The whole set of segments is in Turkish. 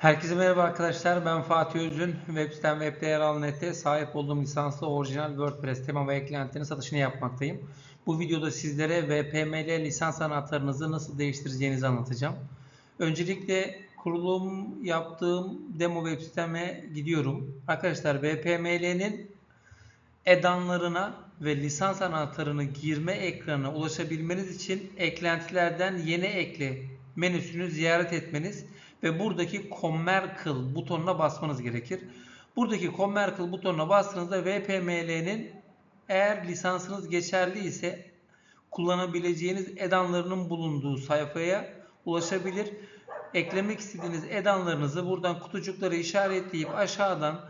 Herkese merhaba arkadaşlar. Ben Fatih Özün. Web sitem sahip olduğum lisanslı orijinal WordPress tema ve eklentilerin satışını yapmaktayım. Bu videoda sizlere VPML lisans anahtarınızı nasıl değiştireceğinizi anlatacağım. Öncelikle kurulum yaptığım demo web siteme gidiyorum. Arkadaşlar VPML'nin edanlarına ve lisans anahtarını girme ekranına ulaşabilmeniz için eklentilerden yeni ekle menüsünü ziyaret etmeniz ve buradaki Commercial butonuna basmanız gerekir. Buradaki Commercial butonuna bastığınızda VPML'nin eğer lisansınız geçerli ise kullanabileceğiniz edanlarının bulunduğu sayfaya ulaşabilir. Eklemek istediğiniz edanlarınızı buradan kutucukları işaretleyip aşağıdan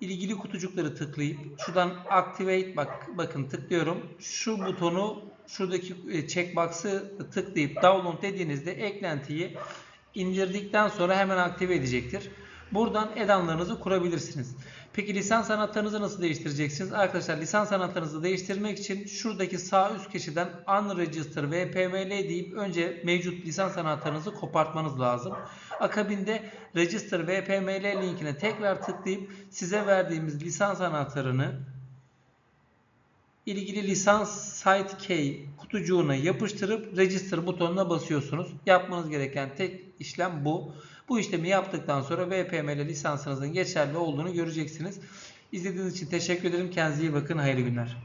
ilgili kutucukları tıklayıp şuradan activate bak bakın tıklıyorum. Şu butonu şuradaki e, checkbox'ı tıklayıp download dediğinizde eklentiyi indirdikten sonra hemen aktive edecektir. Buradan edanlarınızı kurabilirsiniz. Peki lisans anahtarınızı nasıl değiştireceksiniz? Arkadaşlar lisans anahtarınızı değiştirmek için şuradaki sağ üst köşeden unregister vpml deyip önce mevcut lisans anahtarınızı kopartmanız lazım. Akabinde register vpml linkine tekrar tıklayıp size verdiğimiz lisans anahtarını ilgili lisans site key kutucuğuna yapıştırıp register butonuna basıyorsunuz. Yapmanız gereken tek işlem bu. Bu işlemi yaptıktan sonra VPML lisansınızın geçerli olduğunu göreceksiniz. İzlediğiniz için teşekkür ederim. Kendinize iyi bakın. Hayırlı günler.